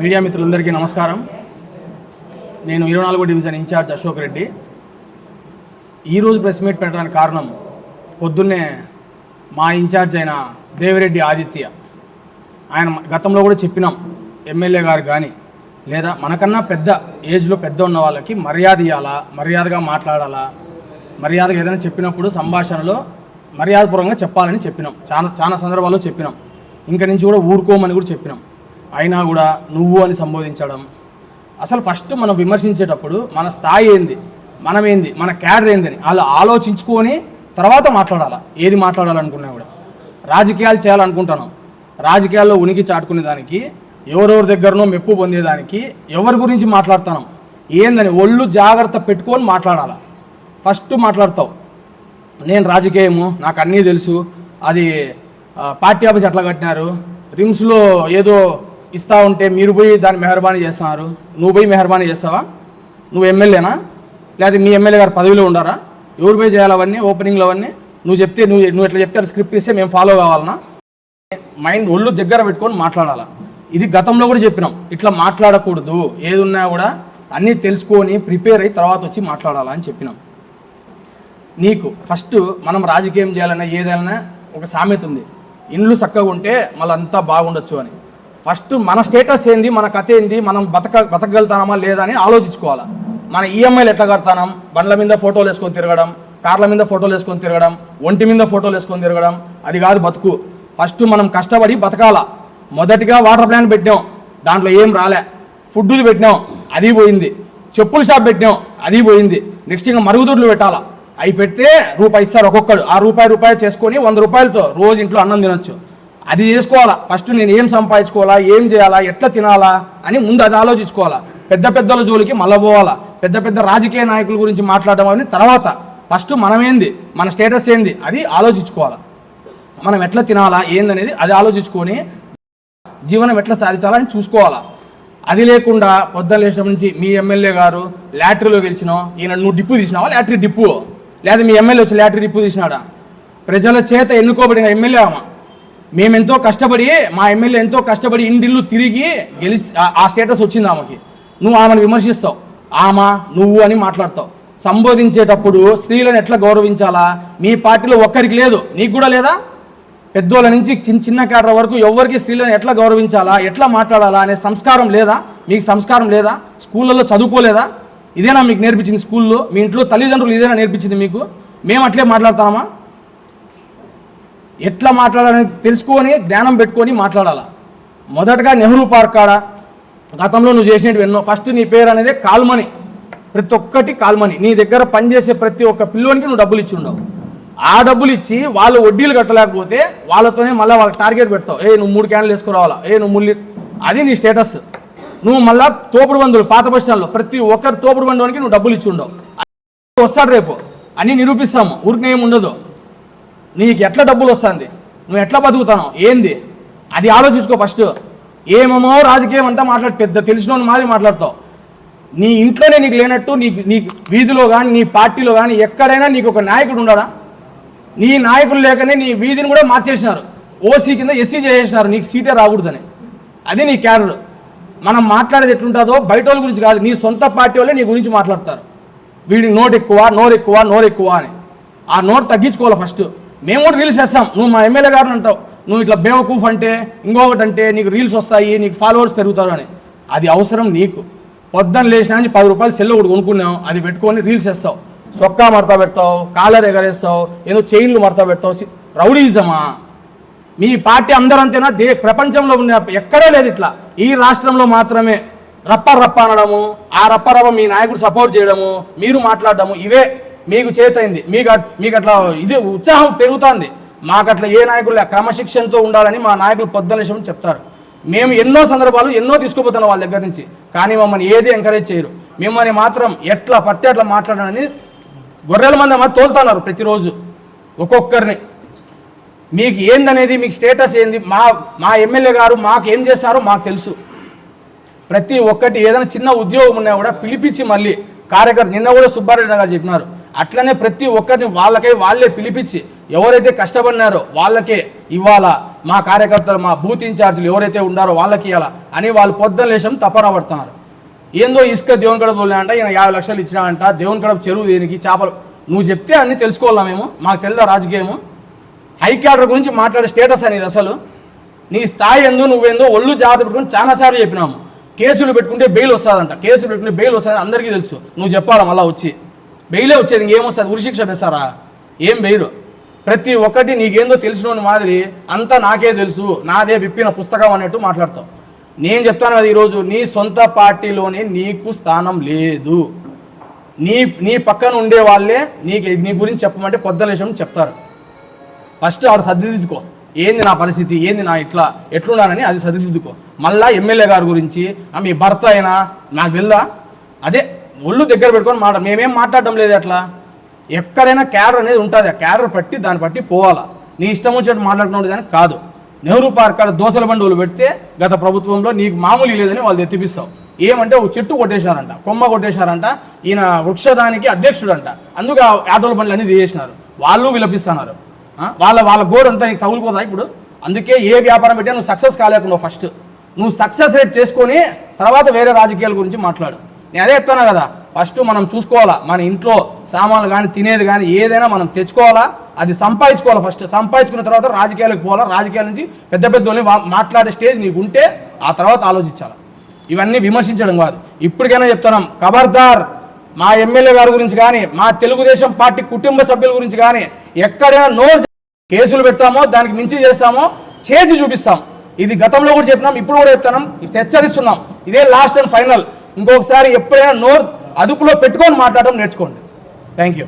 Media మిత్రులందరికీ నమస్కారం. నేను ఇరవై నాలుగో డివిజన్ ఇన్ఛార్జ్ అశోక్ రెడ్డి. ఈరోజు ప్రెస్ మీట్ పెట్టడానికి కారణం పొద్దున్నే మా ఇన్ఛార్జ్ అయిన దేవిరెడ్డి ఆదిత్య. ఆయన గతంలో కూడా చెప్పినాం ఎమ్మెల్యే గారు కానీ లేదా మనకన్నా పెద్ద ఏజ్లో పెద్ద ఉన్న వాళ్ళకి మర్యాద ఇవ్వాలా మర్యాదగా మాట్లాడాలా మర్యాదగా ఏదైనా చెప్పినప్పుడు సంభాషణలో మర్యాదపూర్వకంగా చెప్పాలని చెప్పినాం. చాలా చాలా సందర్భాల్లో చెప్పినాం. ఇంక నుంచి కూడా ఊరుకోమని కూడా చెప్పినాం. అయినా కూడా నువ్వు అని సంబోధించడం. అసలు ఫస్ట్ మనం విమర్శించేటప్పుడు మన స్థాయి ఏంది? మనం ఏంది? మన క్యాడర్ ఏంది అని వాళ్ళు ఆలోచించుకొని తర్వాత మాట్లాడాలా. ఏది మాట్లాడాలనుకున్నా కూడా. రాజకీయాలు చేయాలనుకుంటాను. రాజకీయాల్లో ఉనికి చాటుకునే దానికి ఎవరెవరి దగ్గరనో మెప్పు పొందేదానికి ఎవరి గురించి మాట్లాడతాను? ఏందని ఒళ్ళు జాగ్రత్త పెట్టుకొని మాట్లాడాలా. ఫస్ట్ మాట్లాడతావు. నేను రాజకీయము నాకు అన్నీ తెలుసు. అది పార్టీ ఆఫీస్ ఎట్లా కట్టినారు? రిమ్స్లో ఏదో ఇస్తా ఉంటే మీరు పోయి దాన్ని మెహర్బానీ చేస్తున్నారు. నువ్వు పోయి మెహర్బానీ చేస్తావా? నువ్వు ఎమ్మెల్యేనా? లేకపోతే మీ ఎమ్మెల్యే గారు పదవిలో ఉండారా? ఎవరు పోయి చేయాలి అవన్నీ ఓపెనింగ్లో అవన్నీ? నువ్వు చెప్తే నువ్వు నువ్వు ఎట్లా చెప్తారు స్క్రిప్ట్ ఇస్తే మేము ఫాలో కావాలనా? మైండ్ ఒళ్ళు దగ్గర పెట్టుకొని మాట్లాడాలా? ఇది గతంలో కూడా చెప్పినాం. ఇట్లా మాట్లాడకూడదు. ఏది ఉన్నా కూడా అన్నీ తెలుసుకొని ప్రిపేర్ అయ్యి తర్వాత వచ్చి మాట్లాడాలా అని చెప్పినాం. నీకు ఫస్ట్ మనం రాజకీయం చేయాలన్నా ఏదైనా ఒక సామెత ఉంది. ఇండ్లు చక్కగా ఉంటే మళ్ళీ అంతా బాగుండొచ్చు అని. ఫస్ట్ మన స్టేటస్ ఏంది మన కథ ఏంది మనం బతక బతకగలుగుతామా లేదా అని ఆలోచించుకోవాలి. మన ఈఎంఐలు ఎట్లా కడతాం బండ్ల మీద ఫోటోలు వేసుకొని తిరగడం కార్ల మీద ఫోటోలు వేసుకొని తిరగడం ఒంటి మీద ఫోటోలు వేసుకొని తిరగడం అది కాదు బతుకు. ఫస్ట్ మనం కష్టపడి బతకాల. మొదటిగా వాటర్ ప్లాంట్ పెట్టాం దాంట్లో ఏం రాలే. ఫుడ్లు పెట్టినాం అది పోయింది. చెప్పుల షాప్ పెట్టినాం అది పోయింది. నెక్స్ట్ ఇంకా మరుగుదొడ్లు పెట్టాలా. అవి పెడితే రూపాయి ఇస్తారు ఒక్కొక్కడు. ఆ రూపాయి రూపాయి చేసుకొని వంద రూపాయలతో రోజు ఇంట్లో అన్నం తినొచ్చు. అది చేసుకోవాలా. ఫస్ట్ నేను ఏం సంపాదించుకోవాలా ఏం చేయాలా ఎట్లా తినాలా అని ముందు అది ఆలోచించుకోవాలా. పెద్ద పెద్దల జోలికి మళ్ళబోవాలా పెద్ద పెద్ద రాజకీయ నాయకుల గురించి మాట్లాడడం అని తర్వాత. ఫస్ట్ మనమేంది మన స్టేటస్ ఏంది? అది ఆలోచించుకోవాలా. మనం ఎట్లా తినాలా ఏందనేది అది ఆలోచించుకొని జీవనం ఎట్లా సాధించాలని చూసుకోవాలా. అది లేకుండా పొద్దున్న లేచిన నుంచి మీ ఎమ్మెల్యే గారు లాటరీలో గెలిచినావు ఈయన నువ్వు డిప్పు తీసినావా లాటరీ డిప్పు? లేదా మీ ఎమ్మెల్యే వచ్చి లాటరీ డిప్పు తీసినాడా? ప్రజల చేత ఎన్నుకోబడిన ఎమ్మెల్యే ఆమె? మేమెంతో కష్టపడి మా ఎమ్మెల్యే ఎంతో కష్టపడి ఇంటిల్లు తిరిగి గెలిచి ఆ- స్టేటస్ వచ్చింది ఆమెకి. నువ్వు ఆమెను విమర్శిస్తావు. ఆమె నువ్వు అని మాట్లాడతావు. సంబోధించేటప్పుడు స్త్రీలను ఎట్లా గౌరవించాలా? మీ పార్టీలో ఒక్కరికి లేదు. నీకు కూడా లేదా? పెద్దోళ్ళ నుంచి చిన్న చిన్న కేటర వరకు ఎవరికి స్త్రీలను ఎట్లా గౌరవించాలా? ఎట్లా మాట్లాడాలా అనే సంస్కారం లేదా? మీకు సంస్కారం లేదా? స్కూళ్ళల్లో చదువుకోలేదా? ఇదేనా మీకు నేర్పించింది స్కూల్లో? మీ ఇంట్లో తల్లిదండ్రులు ఇదేనా నేర్పించింది మీకు? మేము అట్లే మాట్లాడతామా? ఎట్లా మాట్లాడాలని తెలుసుకొని జ్ఞానం పెట్టుకొని మాట్లాడాలా? మొదటగా నెహ్రూ పార్క్ కాడ గతంలో నువ్వు చేసినవి ఎన్నో. ఫస్ట్ నీ పేరు అనేది కాల్మని ప్రతి ఒక్కటి కాల్మని నీ దగ్గర పనిచేసే ప్రతి ఒక్క పిల్లోనికి నువ్వు డబ్బులు ఇచ్చి ఉండవు. ఆ డబ్బులు ఇచ్చి వాళ్ళు వడ్డీలు కట్టలేకపోతే వాళ్ళతోనే మళ్ళీ వాళ్ళకి టార్గెట్ పెడతావు. ఏ నువ్వు మూడు క్యాన్లు వేసుకురావాలా? ఏ నువ్వు ముల్లి అది నీ స్టేటస్. నువ్వు మళ్ళా తోపుడు బంధువులు పాత బస్ స్టాండ్లో ప్రతి ఒక్కరి తోపుడు బంధువునికి నువ్వు డబ్బులు ఇచ్చి ఉండవు. వస్తాడు రేపు. అని నిరూపిస్తాము. ఊరికి ఏం ఉండదు. నీకు ఎట్లా డబ్బులు వస్తుంది? నువ్వు ఎట్లా బతుకుతావు ఏంది? అది ఆలోచించుకో ఫస్ట్. ఏమేమో రాజకీయం అంతా మాట్లాడు పెద్ద తెలిసిన మాదిరి మాట్లాడతావు. నీ ఇంట్లోనే నీకు లేనట్టు నీకు నీ వీధిలో కానీ నీ పార్టీలో కానీ ఎక్కడైనా నీకు ఒక నాయకుడు ఉండడా? నీ నాయకులు లేకనే నీ వీధిని కూడా మార్చేసినారు. ఓసీ కింద ఎస్సీ చేసేసినారు నీకు సీటే రాకూడదని. అది నీ క్యాడర్. మనం మాట్లాడేది ఎట్లుంటుందో బయట వాళ్ళ గురించి కాదు నీ సొంత పార్టీ వాళ్ళే నీ గురించి మాట్లాడతారు. వీడికి నోటు ఎక్కువ నోరు ఎక్కువ నోరు ఎక్కువ అని. ఆ నోరు తగ్గించుకోవాలి ఫస్ట్. మేము కూడా రీల్స్ వేస్తాం నువ్వు మా ఎమ్మెల్యే గారు అంటావు. నువ్వు ఇట్లా బేవకూఫ్ అంటే ఇంకొకటి అంటే నీకు రీల్స్ వస్తాయి నీకు ఫాలోవర్స్ పెరుగుతారు అని. అది అవసరం నీకు. పొద్దున్న లేచినా అని పది రూపాయలు సెల్ ఒకటి కొనుక్కున్నావు అది పెట్టుకొని రీల్స్ వేస్తావు సొక్కా మడత పెడతావు కాలర్ ఎగరేస్తావు ఏదో చైన్లు మడత పెడతావు. రౌడీజమా? మీ పార్టీ అందరంతేనా దే ప్రపంచంలో ఉన్న ఎక్కడే లేదు ఇట్లా. ఈ రాష్ట్రంలో మాత్రమే. రప్ప రప్ప అనడము ఆ రప్ప రప్ప మీ నాయకుడు సపోర్ట్ చేయడము మీరు మాట్లాడడము ఇవే. మీకు చేతైంది. మీకు మీకు అట్లా ఇది ఉత్సాహం పెరుగుతుంది. మాకు అట్లా ఏ నాయకులు లే- క్రమశిక్షణతో ఉండాలని మా నాయకులు పొద్దున్న విషయం చెప్తారు. మేము ఎన్నో సందర్భాలు ఎన్నో తీసుకుపోతున్నాం వాళ్ళ దగ్గర నుంచి. కానీ మమ్మల్ని ఏది ఎంకరేజ్ చేయరు. మిమ్మల్ని మాత్రం ఎట్లా పడితే అట్లా మాట్లాడాలని గొర్రెల మంది అమ్మ తోలుతున్నారు ప్రతిరోజు. ఒక్కొక్కరిని. మీకు ఏందనేది మీకు స్టేటస్ ఏంది మా మా ఎమ్మెల్యే గారు మాకు ఏం చేస్తారో మాకు తెలుసు. ప్రతి ఒక్కటి ఏదైనా చిన్న ఉద్యోగం ఉన్నా కూడా పిలిపించి మళ్ళీ కార్యకర్త నిన్న కూడా సుబ్బారెడ్డి గారు చెప్పినారు. అట్లనే ప్రతి ఒక్కరిని వాళ్ళకై వాళ్ళే పిలిపించి ఎవరైతే కష్టపడినారో వాళ్ళకే ఇవ్వాలా మా కార్యకర్తలు మా బూత్ ఇన్ఛార్జీలు ఎవరైతే ఉండారో వాళ్ళకి ఇవ్వాలా అని వాళ్ళు పొద్దున లేచం తపన పడుతున్నారు ఏందో ఇసుక దేవుని కడ అంట ఈయన యాభై లక్షలు ఇచ్చినాడంట దేవుని కడ చెరువు దేనికి చేపలు. నువ్వు చెప్తే అన్ని తెలుసుకోవాలా మేము? మాకు తెలుదా రాజకీయము? హైక్యాడర్ గురించి మాట్లాడే స్టేటస్ అనేది అసలు. నీ స్థాయి ఎందు నువ్వేందో ఒళ్ళు జాగ్రత్త పెట్టుకుని చాలాసార్లు చెప్పినాము. కేసులు పెట్టుకుంటే బెయిల్ వస్తుందంట. కేసులు పెట్టుకుంటే బెయిల్ వస్తుంది అందరికీ తెలుసు. నువ్వు చెప్పాలా మళ్ళీ వచ్చి? బెయిలే వచ్చేది ఇంకేమొస్తుంది ఉరిశిక్ష వేస్తారా ఏం బెయిలు ప్రతి ఒక్కటి నీకేందో తెలిసిన మాదిరి అంతా నాకే తెలుసు నాదే విప్పిన పుస్తకం అన్నట్టు మాట్లాడతావు. నేను చెప్తాను కదా ఈరోజు నీ సొంత పార్టీలోనే నీకు స్థానం లేదు. నీ నీ పక్కన ఉండే వాళ్ళే నీకు నీ గురించి చెప్పమంటే పొద్దులేశం చెప్తారు. ఫస్ట్ ఆవిడ సర్దిదిద్దుకో. ఏంది నా పరిస్థితి? ఏంది నా ఇట్లా? ఎట్లున్నానని అది సర్దిదిద్దుకో. మళ్ళా ఎమ్మెల్యే గారి గురించి మీ భర్త అయినా? నాకు తెలుదా? అదే ఒళ్ళు దగ్గర పెట్టుకొని మాట మేమేం మాట్లాడడం లేదు అట్లా? ఎక్కడైనా క్యాడర్ అనేది ఉంటుంది. ఆ క్యాడర్ పట్టి దాన్ని బట్టి పోవాలా? నీ ఇష్టం వచ్చినట్టు మాట్లాడుకున్నది కానీ కాదు. నెహ్రూ పార్క్ కాడ దోసల బండువులు పెడితే గత ప్రభుత్వంలో నీకు మామూలు లేదని వాళ్ళు ఎత్తిపిస్తావు. ఏమంటే ఒక చెట్టు కొట్టేశారంట. కొమ్మ కొట్టేశారంట. ఈయన వృక్షదానికి అధ్యక్షుడంట. అందుకు ఆ ఆటోల బండ్లు అన్ని తీసేసినారు. వాళ్ళు విలపిస్తున్నారు. వాళ్ళ వాళ్ళ గోడు అంతా నీకు తగులుకోదా ఇప్పుడు? అందుకే ఏ వ్యాపారం పెట్టినా నువ్వు సక్సెస్ కాలేకుండా ఫస్ట్ నువ్వు సక్సెస్ రేట్ చేసుకొని తర్వాత వేరే రాజకీయాల గురించి మాట్లాడు. నేను అదే చెప్తాను కదా ఫస్ట్ మనం చూసుకోవాలా మన ఇంట్లో సామాన్లు కానీ తినేది కానీ ఏదైనా మనం తెచ్చుకోవాలా అది సంపాదించుకోవాలి ఫస్ట్ సంపాదించుకున్న తర్వాత రాజకీయాలకు పోవాలా రాజకీయాల నుంచి పెద్ద పెద్ద మాట్లాడే స్టేజ్ నీకు ఉంటే ఆ తర్వాత ఆలోచించాలి. ఇవన్నీ విమర్శించడం కాదు. ఇప్పటికైనా చెప్తున్నాం ఖబర్దార్ మా ఎమ్మెల్యే గారి గురించి కానీ మా తెలుగుదేశం పార్టీ కుటుంబ సభ్యుల గురించి కానీ ఎక్కడైనా నోరు కేసులు పెడతామో దానికి మించి చేస్తామో చేసి చూపిస్తాం. ఇది గతంలో కూడా చెప్పినాం ఇప్పుడు కూడా చెప్తున్నాం హెచ్చరిస్తున్నాం ఇదే లాస్ట్ అండ్ ఫైనల్ ఇంకొకసారి ఎప్పుడైనా నోరు అదుపులో పెట్టుకొని మాట్లాడడం నేర్చుకోండి. Thank you